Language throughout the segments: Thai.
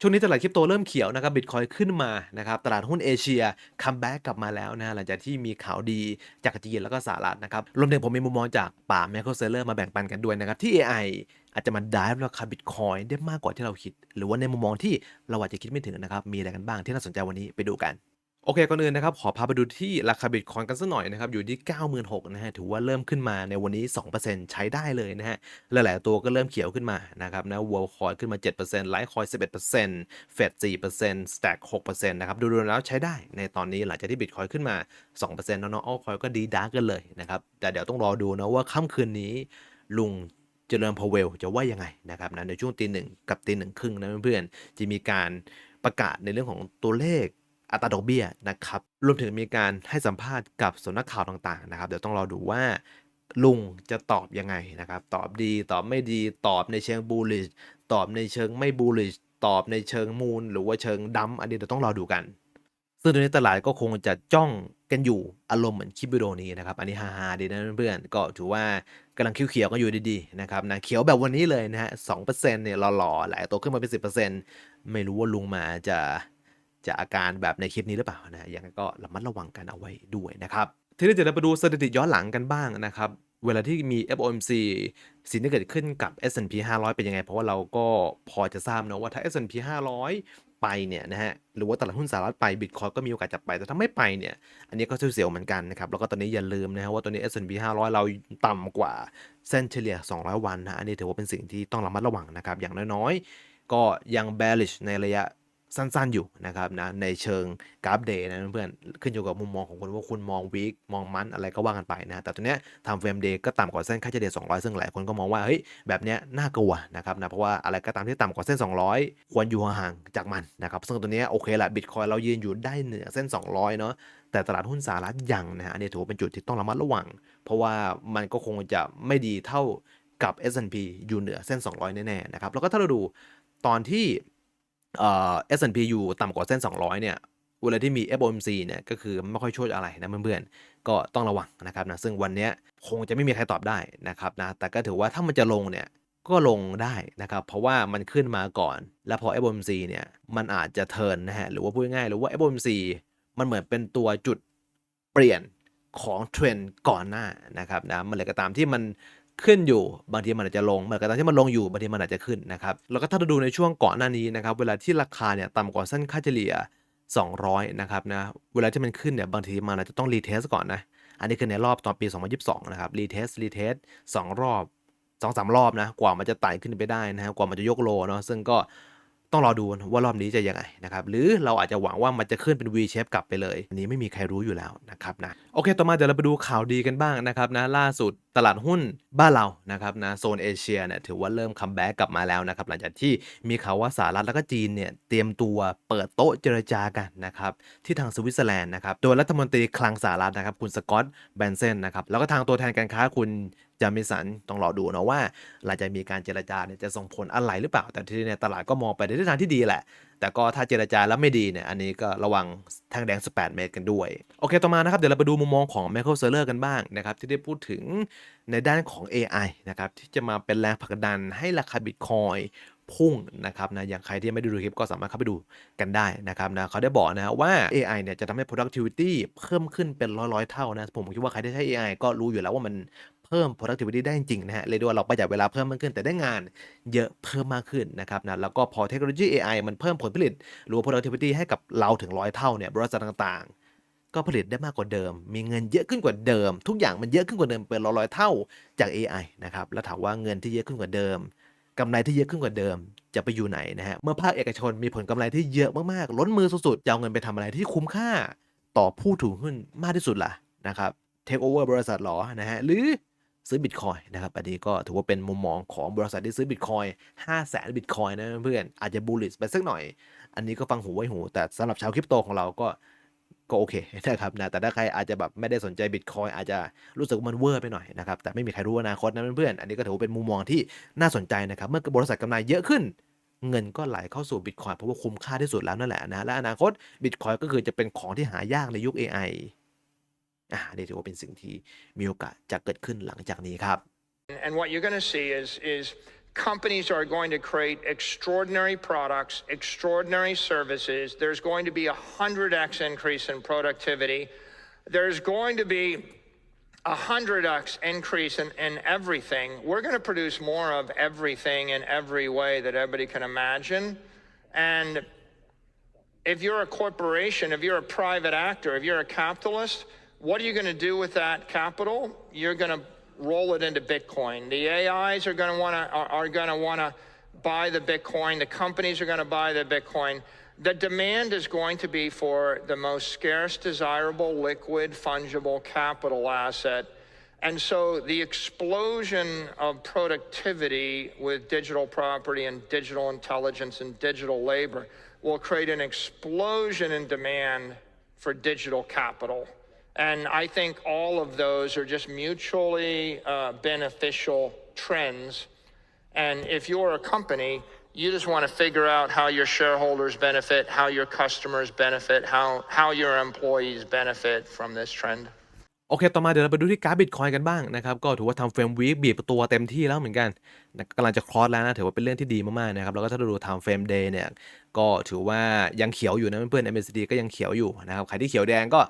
ช่วงนี้ตลาดคริปโตเริ่มเขียวนะครับบิตคอยขึ้นมานะครับตลาดหุ้นเอเชียคัมแบ็กกลับมาแล้วนะหลังจากที่มีข่าวดีจากจีนแล้วก็สหรัฐนะครับรวมถึงผมมีมุมมองจากป่าแมคโครเซเลอร์มาแบ่งปันกันด้วยนะครับที่ AI อาจจะมาดิฟราคาบิตคอยได้มากกว่าที่เราคิด หรือว่าในมุมมองที่เราอาจจะคิดไม่ถึงนะครับมีอะไรกันบ้างที่น่าสนใจวันนี้ไปดูกัน โอเค ก่อนอื่นนะครับ ขอพาไปดูที่ราคาบิตคอยกันสักหน่อยนะครับ อยู่ที่ 96,000นะฮะ ถือว่าเริ่มขึ้นมาในวันนี้ 2%ใช้ได้เลยนะฮะ หลาย ๆ ตัวก็เริ่มเขียวขึ้นมานะครับนะวัวคอยขึ้นมา 7%ไลท์คอย 11%เฟด4%สแต็ก6%นะครับ ดูๆแล้วใช้ได้ในตอนนี้หลังจากที่บิตคอยขึ้นมา 2%น้องๆออคอยก็ดีดาร์กกันเลยนะครับ แต่เดี๋ยวต้องรอดูนะว่าค่ำคืนนี้ลุงเจริญพาวเวลจะว่ายังไงนะครับนะในช่วงตีหนึ่งกับตีหนึ่งครึ่งนะเพื่อนๆจะมีการประกาศในเรื่องของตัวเลข อัตราดอกเบี้ยนะครับ รวมถึงมีการให้สัมภาษณ์กับสำนักข่าวต่างๆนะครับ เดี๋ยวต้องรอดูว่าลุงจะตอบยังไงนะครับ ตอบดีตอบไม่ดีตอบในเชิงบูลลิชตอบในเชิงไม่บูลลิชตอบในเชิงมูล หรือว่าเชิงดัมอันนี้เดี๋ยวต้องรอดูกัน ซึ่งตอนนี้ตลาดก็คงจะจ้องกันอยู่อารมณ์เหมือนคลิปวิดีโอนี้นะครับ อันนี้ฮาๆดีนะเพื่อนๆก็ถือว่ากำลังเขียวๆกันอยู่ดีๆนะครับนะเขียวแบบวันนี้เลยนะฮะสองเปอร์เซ็นต์เนี่ยหล่อๆหลายตัวขึ้นมาเป็นสิบเปอร์เซ็นต์ไม่รู้ว่าลุงมาจะ จะอาการแบบในคลิปนี้หรือเปล่านะยังไงก็ระมัดระวังกันเอาไว้ด้วยนะครับทีนี้เดี๋ยวเราไปดูสถิติย้อนหลังกันบ้างนะครับเวลาที่มี FOMC สิ่งที่เกิดขึ้นกับ S&P 500 เป็นยังไง เพราะว่าเราก็พอจะทราบนะว่าถ้า S&P 500 ไปเนี่ยนะฮะหรือว่าตลาดหุ้นสหรัฐไปบิตคอยก็มีโอกาสจะไป แต่ถ้าไม่ไปเนี่ยอันนี้ก็เสียวๆเหมือนกันนะครับแล้วก็ตอนนี้อย่าลืมนะฮะว่าตัวนี้ S&P 500 เราต่ำกว่าเส้นเฉลี่ย 200 วันนะอันนี้ถือว่าเป็นสิ่งที่ต้องระมัดระวังนะครับอย่างน้อยๆ ก็ยัง bearish ในระยะ สั้นๆอยู่นะครับนะในเชิงกราฟเดย์นะเพื่อนๆขึ้นอยู่กับมุมมองของคุณว่าคุณมองวีคมองมันอะไรก็ว่ากันไปนะแต่ตัวเนี้ยทำเฟรมเดย์ก็ต่ำกว่าเส้นค่าเฉลี่ย200 ซึ่งหลายคนก็มองว่าเฮ้ยแบบเนี้ยน่ากลัวนะครับนะเพราะว่าอะไรก็ตามที่ต่ำกว่าเส้น 200 ควรอยู่ห่างจากมันนะครับซึ่งตัวเนี้ยโอเคแหละบิตคอยเรายืนอยู่ได้เหนือเส้น 200 เนาะแต่ตลาดหุ้นสหรัฐยังนะฮะอันนี้ถือว่าเป็นจุดที่ต้องระมัดระวัง เพราะว่ามันก็คงจะไม่ดีเท่ากับ S&P อยู่เหนือเส้น 200 แน่ๆนะครับแล้วก็ถ้าเราดูตอนที่ เอ่อ S&P อยู่ต่ำกว่าเส้น 200 เนี่ยเวลาที่มี FOMC เนี่ยก็คือไม่ค่อยช่วยอะไรนะเพื่อนๆ ก็ต้องระวังนะครับนะซึ่งวันนี้คงจะไม่มีใครตอบได้นะครับนะแต่ก็ถือว่าถ้ามันจะลงเนี่ยก็ลงได้นะครับ เพราะว่ามันขึ้นมาก่อน แล้วพอ FOMC เนี่ยมันอาจจะเทินนะฮะหรือว่าพูดง่ายๆหรือว่า FOMC มันเหมือนเป็นตัวจุดเปลี่ยนของเทรนด์ก่อนหน้านะครับนะมันเลยก็ตามที่มัน ขึ้นอยู่บางทีมันอาจจะลงเหมือนก็ตอนที่มันลงอยู่บางทีมันอาจจะขึ้นนะครับแล้วก็ถ้าเราดูในช่วงก่อนหน้านี้นะครับเวลาที่ราคาเนี่ยต่ำกว่าเส้นค่าเฉลี่ย 200 นะครับนะเวลาที่มันขึ้นเนี่ยบางทีมันอาจจะต้องรีเทสก่อนนะอันนี้คือในรอบตอนปี 2022 นะครับรีเทสรีเทสสองรอบสองสามรอบนะกว่ามันจะไต่ขึ้นไปได้นะฮะกว่ามันจะยกโลเนาะซึ่งก็ ต้องรอดูว่ารอบนี้จะยังไงนะครับหรือเราอาจจะหวังว่ามันจะขึ้นเป็น V shape กลับไปเลย อันนี้ไม่มีใครรู้อยู่แล้วนะครับนะโอเค ต่อมาเดี๋ยวเราไปดูข่าวดีกันบ้างนะครับนะล่าสุดตลาดหุ้นบ้านเรานะครับนะโซนเอเชียเนี่ยถือว่าเริ่มคัมแบ็กกลับมาแล้วนะครับหลังจากที่มีข่าวว่าสหรัฐแล้วก็จีนเนี่ยเตรียมตัวเปิดโต๊ะเจรจากันนะครับที่ทางสวิตเซอร์แลนด์นะครับโดยรัฐมนตรีคลังสหรัฐนะครับคุณสกอตต์แบนเซนนะครับแล้วก็ทางตัวแทนการค้าคุณ จามิสันต้องรอดูนะว่าหลังจากมีการเจรจาเนี่ยจะส่งผลอะไรหรือเปล่า แต่ที่เนี่ยตลาดก็มองไปในทิศทางที่ดีแหละ แต่ก็ถ้าเจรจาแล้วไม่ดีเนี่ยอันนี้ก็ระวังแทงแดง 18 เมตรกันด้วย โอเคต่อมานะครับ เดี๋ยวเราไปดูมุมมองของ Michael Saylor กันบ้างนะครับที่ได้พูดถึงในด้านของ AI นะครับที่จะมาเป็นแรงผลักดันให้ราคา Bitcoin พุ่งนะครับนะอย่างใครที่ไม่ได้ดูคลิปก็สามารถเข้าไปดูกันได้นะครับนะเขาได้บอกนะว่า AI เนี่ยจะทำให้ productivity เพิ่มขึ้นเป็นร้อยๆเท่านะ ผมคิดว่าใครที่ใช้ AI ก็รู้อยู่แล้วว่ามัน พิ่ม productivity ได้จริงนะฮะเรียกได้ว่าเราประหยัดเวลาเพิ่มมากขึ้น แต่ได้งานเยอะเพิ่มมากขึ้นนะครับนะแล้วก็พอเทคโนโลยี AI มันเพิ่มผลผลิต หรือ productivity ให้กับเราถึงร้อยเท่าเนี่ยบริษัทต่างๆ ก็ผลิตได้มากกว่าเดิม มีเงินเยอะขึ้นกว่าเดิม ทุกอย่างมันเยอะขึ้นกว่าเดิมเป็นร้อยๆเท่าจาก AI นะครับแล้วถามว่าเงินที่เยอะขึ้นกว่าเดิมกำไรที่เยอะขึ้นกว่าเดิมจะไปอยู่ไหนนะฮะ เมื่อภาคเอกชนมีผลกำไรที่เยอะมากๆ ล้นมือสุดๆ จะเอาเงินไปทำอะไรที่คุ้มค่าต่อผู้ถือหุ้นมากที่สุดล่ะนะครับ เทคโอเวอร์บริษัทหรอ นะฮะ หรือ ซื้อบิตคอยนะครับอันนี้ก็ถือว่าเป็นมุมมองของบริษัทที่ซื้อบิตคอยห้าแสนบิตคอยนะเพื่อนอาจจะบูลลิชไปสักหน่อย อันนี้ก็ฟังหูไว้หู แต่สำหรับชาวคริปโตของเราก็ก็โอเคนะครับนะแต่ถ้าใครอาจจะแบบไม่ได้สนใจบิตคอยอาจจะรู้สึกว่ามันเวอร์ไปหน่อยนะครับแต่ไม่มีใครรู้อนาคตนะเพื่อนๆอันนี้ก็ถือว่าเป็นมุมมองที่น่าสนใจนะครับ เมื่อบริษัทกำไรเยอะขึ้น เงินก็ไหลเข้าสู่บิตคอยเพราะว่าคุ้มค่าที่สุดแล้วนั่นแหละนะและอนาคตบิตคอยก็คือจะเป็นของที่หายากในยุค AI อ่านี่ถือว่าเป็นสิ่งที่มีโอกาสจะเกิดขึ้นหลังจากนี้ครับ And what you're going to see is is companies are going to create extraordinary products, extraordinary services. There's going to be a 100x increase in productivity. There's going to be a 100x increase in, in everything. We're going to produce more of everything in every way that everybody can imagine. And if you're a corporation, if you're a private actor, if you're a capitalist, what are you going to do with that capital? You're going to roll it into Bitcoin. The AIs are going to want to are, are going to want to buy the Bitcoin. The companies are going to buy the Bitcoin. The demand is going to be for the most scarce, desirable, liquid, fungible capital asset. And so the explosion of productivity with digital property and digital intelligence and digital labor will create an explosion in demand for digital capital. And I think all of those are just mutually uh, beneficial trends. And if you're a company, you just want to figure out how your shareholders benefit, how your customers benefit, how, how your employees benefit from this trend. โอเค ต่อมาเดี๋ยวเราไปดูที่กราฟบิตคอยกันบ้างนะครับ ก็ถือว่าทำเฟรมวีคบีบตัวเต็มที่แล้วเหมือนกันนะกำลังจะคลอสแล้วนะ ถือว่าเป็นเรื่องที่ดีมากๆนะครับ แล้วก็ถ้าเราดูทำเฟรมเดย์เนี่ย ก็ถือว่ายังเขียวอยู่นะเพื่อนๆ MACD ก็ยังเขียวอยู่นะครับ ใครที่เขียวแดงก็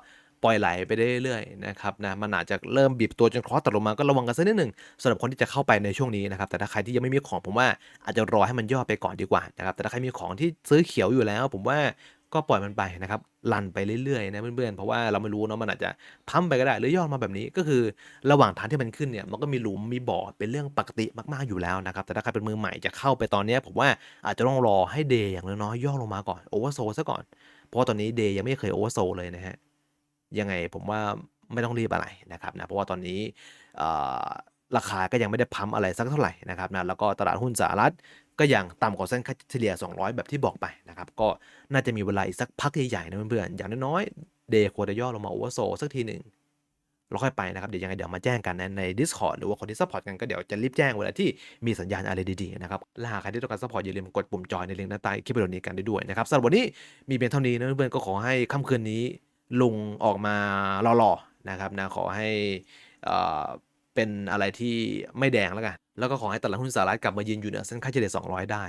ปล่อยไหลไปได้เรื่อยๆนะครับนะมันอาจจะเริ่มบีบตัวจนคลอสตัดลงมาก็ระวังกันสักนิดหนึ่งสำหรับคนที่จะเข้าไปในช่วงนี้นะครับแต่ถ้าใครที่ยังไม่มีของผมว่าอาจจะรอให้มันย่อไปก่อนดีกว่านะครับแต่ถ้าใครมีของที่ซื้อเขียวอยู่แล้ว ผมว่าก็ปล่อยมันไปนะครับลันไปเรื่อยๆนะเพื่อนๆเพราะว่าเราไม่รู้เนาะมันอาจจะพัมไปก็ได้หรือย่อมาแบบนี้ก็คือระหว่างทางที่มันขึ้นเนี่ยมันก็มีหลุมมีบ่อเป็นเรื่องปกติมากๆอยู่แล้วนะครับแต่ถ้าใครเป็นมือใหม่จะเข้าไปตอนนี้ผมว่าอาจจะต้องรอให้เดย์อย่างน้อยๆย่อลงมาก่อนโอเวอร์โซซะก่อน เพราะตอนนี้เดย์ยังไม่เคยโอเวอร์โซเลยนะฮะ ยังไงผมว่าไม่ต้องรีบอะไรนะครับนะเพราะว่าตอนนี้ราคาก็ยังไม่ได้พัมอะไรสักเท่าไหร่นะครับนะแล้วก็ตลาดหุ้นสหรัฐก็ยังต่ำกว่าเส้นค่าเฉลี่ย 200 แบบที่บอกไปนะครับก็น่าจะมีเวลาอีกสักพักใหญ่ๆนะเพื่อนๆอย่างน้อยๆเดย์ควรจะย่อลงมาโอเวอร์โซสักทีหนึ่งเราค่อยไปนะครับเดี๋ยวยังไงเดี๋ยวมาแจ้งกันนะใน Discord หรือว่าคนที่ซัพพอร์ตกันก็เดี๋ยวจะรีบแจ้งเวลาที่มีสัญญาณอะไรดีๆนะครับและหากใครที่ต้องการซัพพอร์ตอย่าลืมกดปุ่มจอยในลิงก์ด้านใต้คลิปวิดีโอนี้กันได้ด้วยนะครับสำหรับวันนี้มีเพียงเท่านี้นะเพื่อนๆก็ขอให้ค่ำคืนนี้ ลุงออกมาหล่อๆนะครับนะขอให้เอ่อเป็นอะไรที่ไม่แดงแล้วกัน แล้วก็ขอให้ตลาดหุ้นสหรัฐกลับมายืนอยู่เหนือเส้นค่าเฉลี่ย200 ได้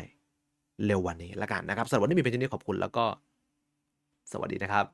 เร็ววันนี้แล้วกันนะครับสำหรับวันนี้มีเพียงเท่านี้ขอบคุณแล้วก็ สวัสดีนะครับ